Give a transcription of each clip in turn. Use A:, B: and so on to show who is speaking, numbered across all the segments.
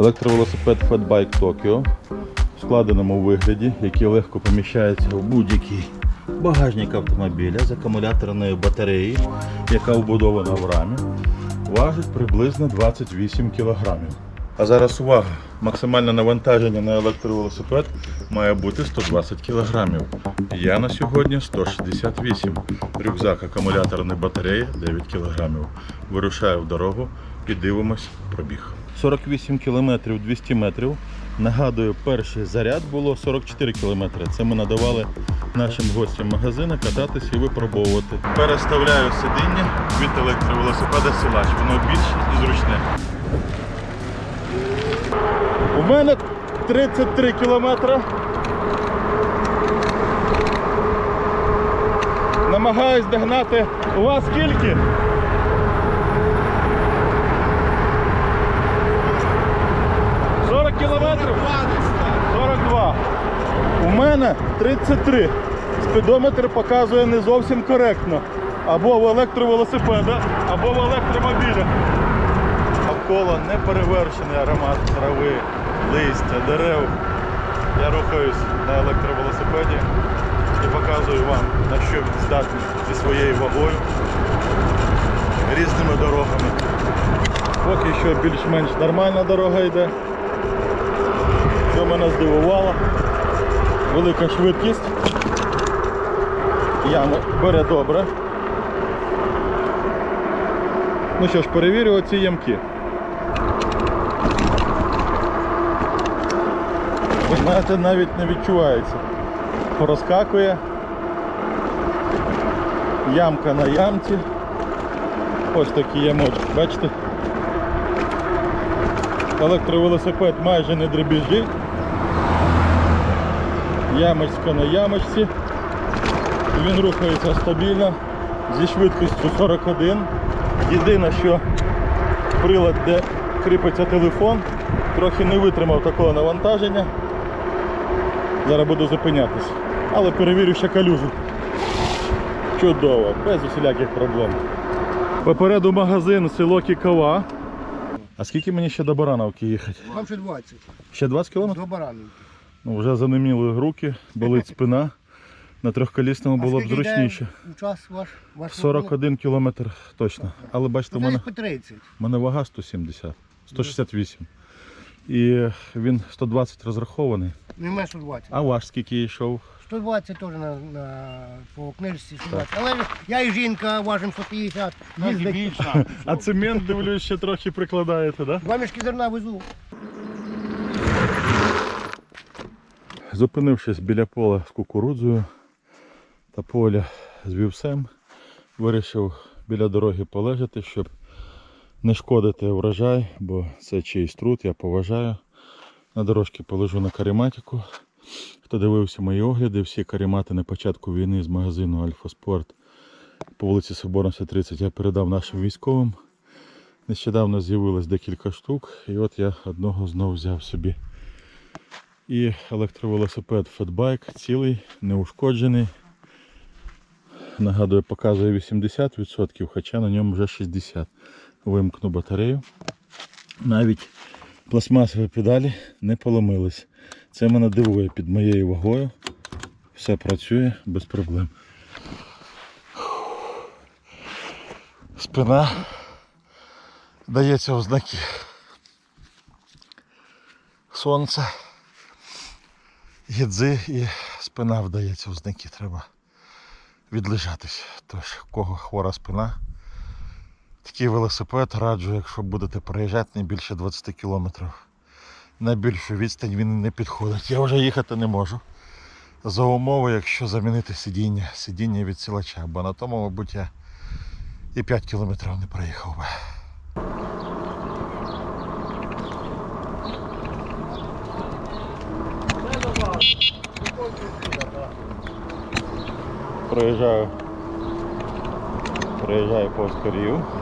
A: Електровелосипед Fatbike Tokyo в складеному вигляді, який легко поміщається в будь-який багажник автомобіля з акумуляторною батареєю, яка вбудована в рамі, важить приблизно 28 кг. А зараз увага! Максимальне навантаження на електровелосипед має бути 120 кг. Я на сьогодні 168. Рюкзак акумуляторної батареї 9 кг. Вирушаю в дорогу і дивимось пробіг. 48 км 200 метрів. Нагадую, перший заряд було 44 км. Це ми надавали нашим гостям магазину кататися і випробовувати. Переставляю сидіння від електровелосипеда силач. Воно більше і зручне. У мене 33 кілометри. Намагаюсь догнати. У вас скільки? – кілометрів? 42. У мене 33. Спідометр показує не зовсім коректно. Або в електровелосипеда, або в електромобілях. Навколо неперевершений аромат трави, листя, дерев. Я рухаюсь на електровелосипеді і показую вам, на що він здатний зі своєю вагою різними дорогами. Поки що більш-менш нормальна дорога йде. Що мене здивувало, велика швидкість. Яму бере добре. Ну що ж, перевірю оці ямки. Ви знаєте, навіть не відчувається. Порозкакує. Ямка на ямці. Ось такий ямочок, бачите? Електровелосипед майже не дребіжить. Ямочка на ямочці. Він рухається стабільно зі швидкістю 41. Єдине, що прилад, де кріпиться телефон, трохи не витримав такого навантаження. Зараз буду зупинятись. Але перевірю ще калюжу. Чудово, без усіляких проблем. Попереду магазин село Кікова. А скільки мені ще до Барановки їхати?
B: Вам ще 20.
A: Ще 20 кілометрів?
B: До баранів.
A: Ну, вже занеміли руки, болить спина. На трьохколісному було б зручніше.
B: Час ваш, ваш
A: 41 кілометр точно. Але бачите, у мене,
B: десь по 30.
A: у мене вага 170, 168. І він 120 розрахований.
B: Не менше 20.
A: А ваш скільки йшов?
B: 120 теж на, на, по книжці 120. Але я і жінка важимо 150. Їздить.
A: А цемент, дивлюсь, ще трохи прикладаєте, так? Да?
B: Два мішки зерна везу.
A: Зупинившись біля поля з кукурудзою та поля з вівсем, вирішив біля дороги полежати, щоб не шкодити врожай, бо це чийсь труд, я поважаю. На дорожці полежу на карематику. Хто дивився мої огляди, всі каремати на початку війни з магазину Альфа Спорт по вулиці Соборності 30 я передав нашим військовим. Нещодавно з'явилось декілька штук, і от я одного знову взяв собі. І електровелосипед Fatbike цілий, неушкоджений. Нагадую, показує 80%, хоча на ньому вже 60%. Вимкну батарею. Навіть пластмасові педалі не поломились. Це мене дивує під моєю вагою. Все працює без проблем. Спина дається в. Сонце гідзи і спина вдається в. Треба відлежатись. Тож, в кого хвора спина, такий велосипед раджу, якщо будете проїжджати не більше 20 кілометрів. На більшу відстань він не підходить. Я вже їхати не можу. За умови, якщо замінити сидіння, сидіння від сілача, бо на тому, мабуть, я і 5 кілометрів не проїхав би. Проїжджаю. Проїжджаю повз корів.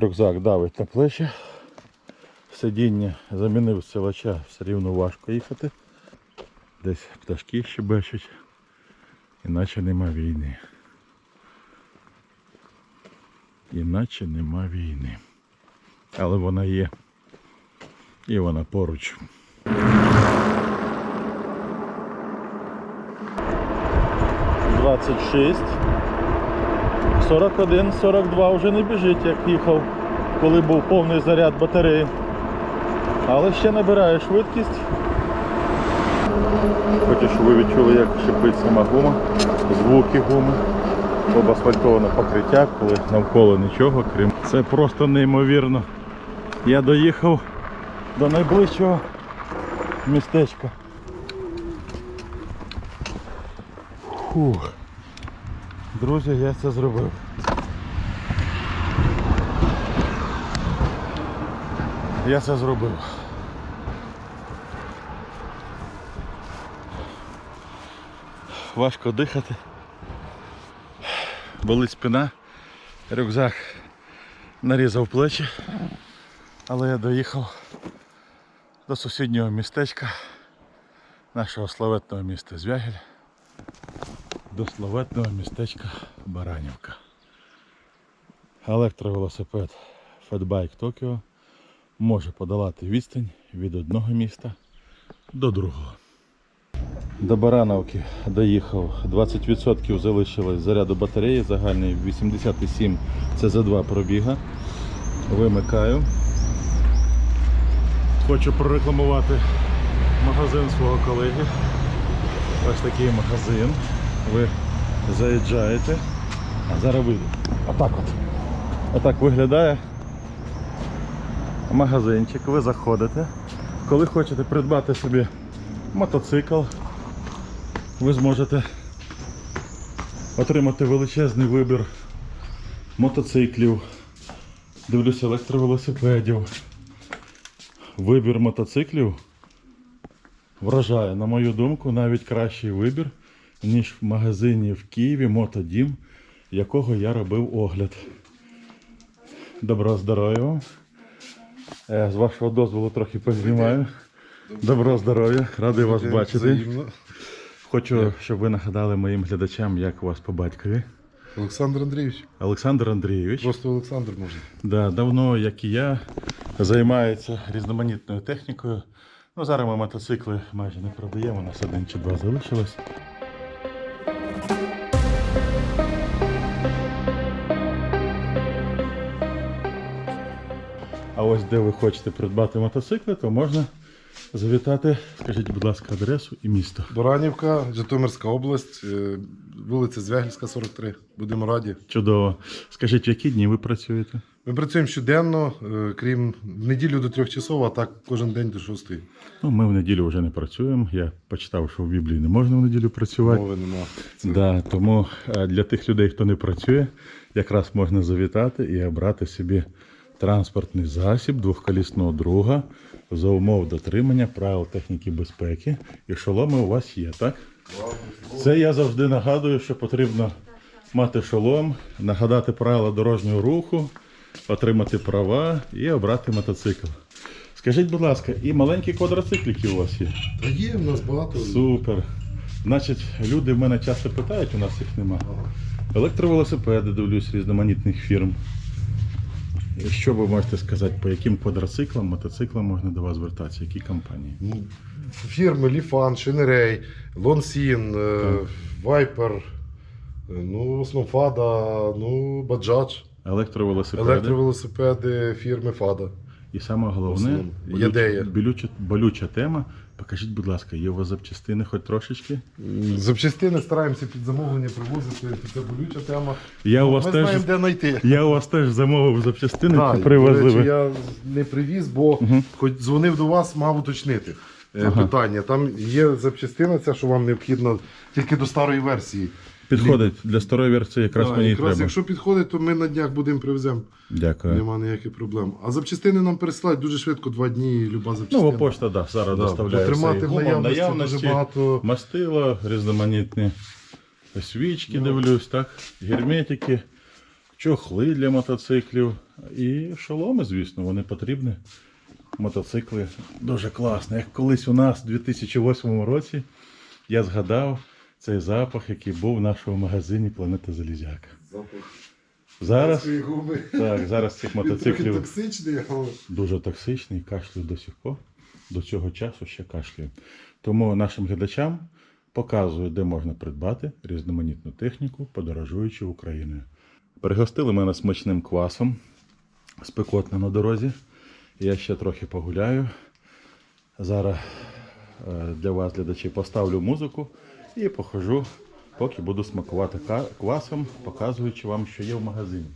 A: Рюкзак давить на плечі. сидіння замінив силача, все рівно важко їхати. Десь пташки щебечуть, іначе нема війни. Іначе нема війни. Але вона є. І вона поруч. Двадцять шість. 41, 42 вже не біжить, як їхав, коли був повний заряд батареї. Але ще набирає швидкість. Хочу, щоб ви відчули, як шипить сама гума, звуки гуми, обасфальтоване покриття, коли навколо нічого, крім. Це просто неймовірно. Я доїхав до найближчого містечка. Фух. Друзі, я це зробив. Я це зробив. Важко дихати. Болить спина, рюкзак нарізав плечі, але я доїхав до сусіднього містечка нашого славетного міста Звягель до славетного містечка Баранівка. Електровелосипед Fatbike Tokyo може подолати відстань від одного міста до другого. До Барановки доїхав. 20% залишилось заряду батареї, загальний 87 це за два пробіга. Вимикаю. Хочу прорекламувати магазин свого колеги. Ось такий магазин. Ви заїжджаєте. А зараз вийду. Отак от. Отак виглядає магазинчик. Ви заходите. Коли хочете придбати собі мотоцикл, ви зможете отримати величезний вибір мотоциклів, дивлюся електровелосипедів. Вибір мотоциклів вражає, на мою думку, навіть кращий вибір, ніж в магазині в Києві Мотодім, якого я робив огляд. Доброго здоров'я вам. Е, З вашого дозволу трохи познімаю. Доброго здоров'я, радий вас бачити. Хочу, щоб ви нагадали моїм глядачам, як у вас по батькові.
C: Олександр Андрійович.
A: Олександр Андрійович.
C: Просто Олександр може.
A: Да, давно, як і я, займається різноманітною технікою. Ну, зараз ми мотоцикли майже не продаємо, у нас один чи два залишилось. Ось де ви хочете придбати мотоцикли, то можна завітати, скажіть, будь ласка, адресу і місто.
C: Баранівка, Житомирська область, е, вулиця Звягільська, 43. Будемо раді.
A: Чудово. Скажіть, в які дні ви працюєте?
C: Ми працюємо щоденно, е, крім в неділю до трьох часов, а так кожен день до шостої.
A: Ну, ми в неділю вже не працюємо. Я почитав, що в Біблії не можна в неділю працювати.
C: Мови нема. Це
A: Да, тому е, для тих людей, хто не працює, якраз можна завітати і обрати собі транспортний засіб двохколісного друга за умов дотримання правил техніки безпеки. І шоломи у вас є, так? Це я завжди нагадую, що потрібно мати шолом, нагадати правила дорожнього руху, отримати права і обрати мотоцикл. Скажіть, будь ласка, і маленькі квадроциклики у вас є?
C: Та є в нас багато.
A: Супер. Значить, люди в мене часто питають, у нас їх нема. Електровелосипеди дивлюсь різноманітних фірм. Що ви можете сказати, по яким квадроциклам, мотоциклам можна до вас звертатися? Які компанії?
C: Ну, Фірми Ліфан, Шинерей, Лонсін, е, Вайпер, ну, Основ Снофада, ну, Баджач,
A: Електровелосипеди.
C: електровелосипеди фірми Фада.
A: І саме головне, болюча, болюча, болюча тема. Покажіть, будь ласка, є у вас запчастини хоч трошечки?
C: Запчастини стараємося під замовлення привозити, це болюча тема.
A: Я у вас
C: Ми
A: теж,
C: знаємо, де знайти.
A: я у вас теж замовив запчастини, які привезли.
C: речі, я не привіз, бо
A: Мгм.
C: хоч дзвонив до вас, мав уточнити е,
A: Ага.
C: питання. Там є запчастина, ця, що вам необхідно тільки до старої версії.
A: Підходить для старої версії, якраз
C: Так,
A: мені і
C: якраз,
A: треба.
C: якщо підходить, то ми на днях будемо привеземо.
A: Дякую.
C: Нема ніяких проблем. А запчастини нам пересилають дуже швидко, два дні, люба запчастина.
A: Нова пошта, да, зараз
C: Да,
A: доставляє.
C: потримати
A: все. І
C: в
A: гума
C: наявності, дуже багато.
A: мастила, різноманітні свічки,
C: Ну.
A: дивлюсь, так, герметики, чохли для мотоциклів і шоломи, звісно, вони потрібні. мотоцикли дуже класно. Як колись у нас у 2008 році я згадав цей запах, який був в нашому магазині Планета Залізяка. Зараз,
C: Свої губи.
A: так, зараз цих мотоциклів
C: токсичний, але
A: дуже токсичний, кашлюю до сих пор. До цього часу ще кашлюю. Тому нашим глядачам показую, де можна придбати різноманітну техніку, подорожуючи Україною. Пригостили мене смачним квасом, спекотно на дорозі. Я ще трохи погуляю. Зараз для вас, глядачі, поставлю музику і похожу, поки буду смакувати квасом, показуючи вам, що є в магазині.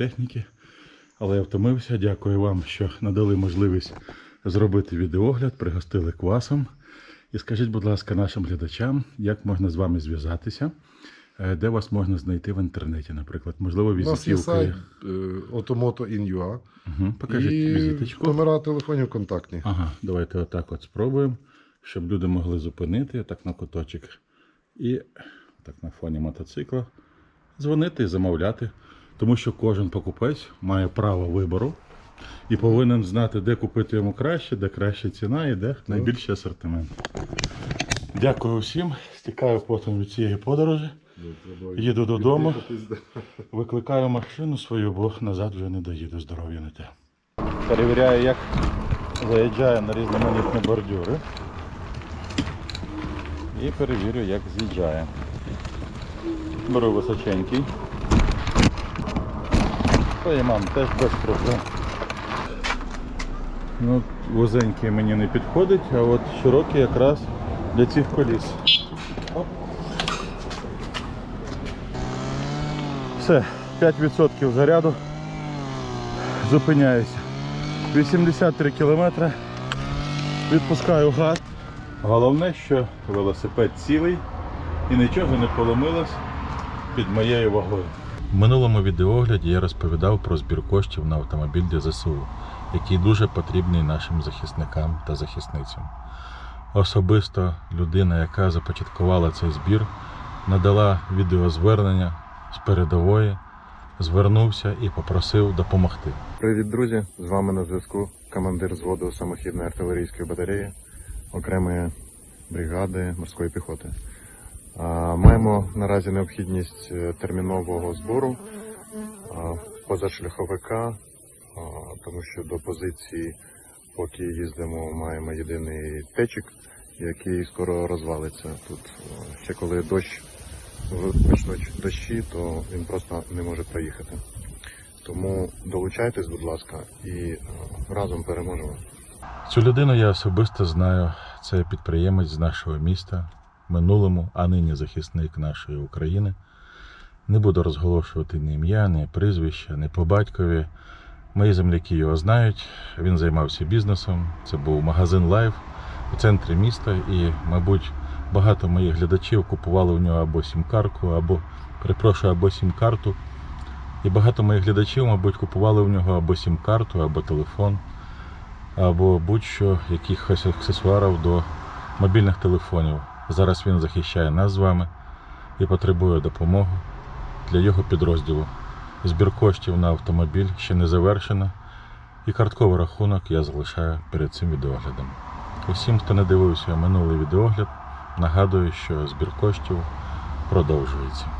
A: Техніки. Але я втомився. Дякую вам, що надали можливість зробити відеогляд, пригостили квасом. І скажіть, будь ласка, нашим глядачам, як можна з вами зв'язатися, е, де вас можна знайти в інтернеті, наприклад, можливо,
C: у нас є сайт е, Automoto.in.ua
A: Угу, покажіть
C: і
A: візиточку.
C: номера телефонів контактні.
A: Ага, давайте отак от спробуємо, щоб люди могли зупинити отак на куточок. І так на фоні мотоцикла дзвонити і замовляти. Тому що кожен покупець має право вибору і повинен знати, де купити йому краще, де краща ціна і де найбільший асортимент. Дякую всім. Стікаю потім від цієї подорожі. Їду додому, викликаю машину свою, бо назад вже не доїду, здоров'я не те. Перевіряю, як заїжджає на різноманітні бордюри. І перевірю, як з'їжджає. Беру височенький. Мам теж без проблем. Ну, вузенький мені не підходить, а от широкий якраз для цих коліс. Все, 5% заряду. Зупиняюся. 83 кілометри. Відпускаю газ. Головне, що велосипед цілий і нічого не поломилось під моєю вагою. В минулому відеогляді я розповідав про збір коштів на автомобіль для ЗСУ, який дуже потрібний нашим захисникам та захисницям. Особисто людина, яка започаткувала цей збір, надала відеозвернення з передової, звернувся і попросив допомогти.
D: Привіт, друзі! З вами на зв'язку командир зводу самохідної артилерійської батареї окремої бригади морської піхоти. Маємо наразі необхідність е, термінового збору позашляховика, тому що до позиції поки їздимо, маємо єдиний течик, який скоро розвалиться. Тут е, ще коли дощ почнуть дощі, то він просто не може проїхати. Тому долучайтесь, будь ласка, і е, разом переможемо.
A: Цю людину я особисто знаю. Це підприємець з нашого міста, минулому, а нині захисник нашої України. Не буду розголошувати ні ім'я, ні прізвища, ні по батькові. Мої земляки його знають. Він займався бізнесом. Це був магазин Лайф у центрі міста, і, мабуть, багато моїх глядачів купували у нього або сім-карку, або перепрошую, або сім-карту. І багато моїх глядачів, мабуть, купували у нього або сім-карту, або телефон або будь-що якихось аксесуарів до мобільних телефонів. Зараз він захищає нас з вами і потребує допомоги для його підрозділу. Збір коштів на автомобіль ще не завершено, і картковий рахунок я залишаю перед цим відеоглядом. Усім, хто не дивився минулий відеогляд, нагадую, що збір коштів продовжується.